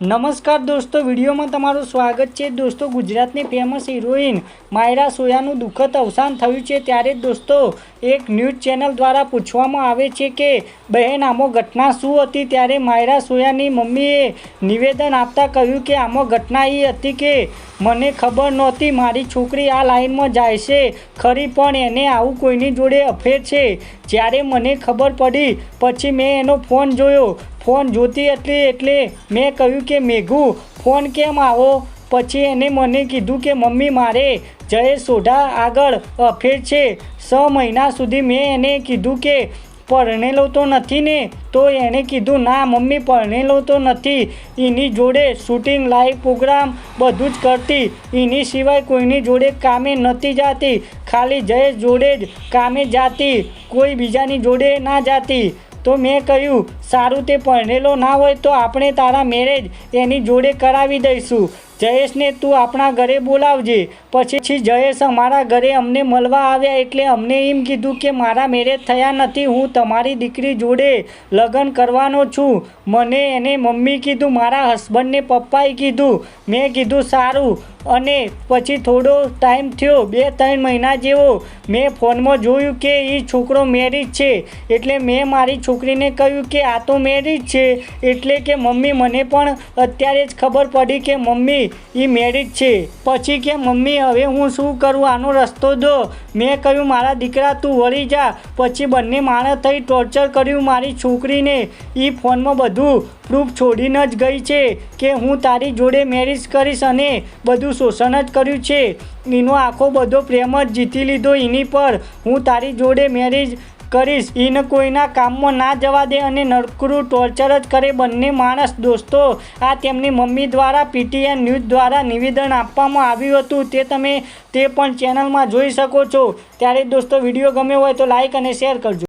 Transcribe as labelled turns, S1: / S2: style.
S1: નમસ્કાર દોસ્તો, વિડીયોમાં તમારું સ્વાગત છે. દોસ્તો, ગુજરાતની ફેમસ હિરોઈન માયરા સોયાનું દુઃખદ અવસાન થયું છે ત્યારે દોસ્તો, એક ન્યૂઝ ચેનલ દ્વારા પૂછવામાં આવે છે કે, બહેન, આમાં ઘટના શું હતી? ત્યારે માયરા સોયાની મમ્મીએ નિવેદન આપતા કહ્યું કે, આમાં ઘટના એ હતી કે, મને ખબર નહોતી, મારી છોકરી આ લાઈનમાં જાય છે, ખરી પણ એને આવું કોઈની જોડે અફેર છે. જ્યારે મને ખબર પડી, પછી મેં એનો ફોન જોયો. ફોન જોતી હતી એટલે મેં કહ્યું કે, મેઘુ, ફોન કેમ આવો? પછી એને મને કીધું કે, મમ્મી, મારે જયેશ સોઢા આગળ અફેર છે. છ મહિના સુધી મેં એને કીધું કે પરણેલો તો નથી ને? તો એણે કીધું, ના, મમ્મી પરણેલો તો નથી. એની જોડે શૂટિંગ લાઈવ પ્રોગ્રામ બધું જ કરતી. એની સિવાય કોઈની જોડે કામે નહોતી જાતી. ખાલી જયેશ જોડે જ કામે જાતી. કોઈ બીજાની જોડે ના જાતી. તો મેં કહ્યું, સારું તે પરણેલો ના હોય તો આપણે તારા મેરેજ એની જોડે કરાવી દઈશું. જયેશને તું આપણા ઘરે બોલાવજે. પછી જયેશ અમારા ઘરે અમને મળવા આવ્યા એટલે અમને એમ કીધું કે મારા મેરેજ થયા નથી, હું તમારી દીકરી જોડે લગ્ન કરવાનો છું. મને એને મમ્મી કીધું, મારા હસબન્ડને પપ્પાએ કીધું. મેં કીધું, સારું. અને પછી થોડો ટાઈમ થયો, બે ત્રણ મહિના જેવો, મેં ફોનમાં જોયું કે એ છોકરો મેરિજ છે. એટલે મેં મારી છોકરીને કહ્યું કે આ તો મેરિજ છે. એટલે કે મમ્મી, મને પણ અત્યારે જ ખબર પડી કે મમ્મી એ મેરિડ છે. પછી કે, મમ્મી, હવે હું શું કરું? આનો રસ્તો દો. મેં કહ્યું, મારા દીકરા, તું વળી જા. પછી બંને માણસ થઈ ટોર્ચર કર્યું મારી છોકરીને. એ ફોનમાં બધું પ્રૂફ છોડીને જ ગઈ છે કે હું તારી જોડે મેરેજ કરીશ અને બધું શોષણ જ કર્યું છે. એનો આખો બધો પ્રેમ જ જીતી લીધો એની પર. હું તારી જોડે મેરેજ કરીશ. એને કોઈના કામમાં ના જવા દે અને નરકરું ટોર્ચર જ કરે બંને માણસ. દોસ્તો, આ તેમની મમ્મી દ્વારા પીટીએન ન્યૂઝ દ્વારા નિવેદન આપવામાં આવ્યું હતું. તે તમે તે પણ ચેનલમાં જોઈ શકો છો. ત્યારે દોસ્તો, વીડિયો ગમ્યો હોય તો લાઈક અને શેર કરજો.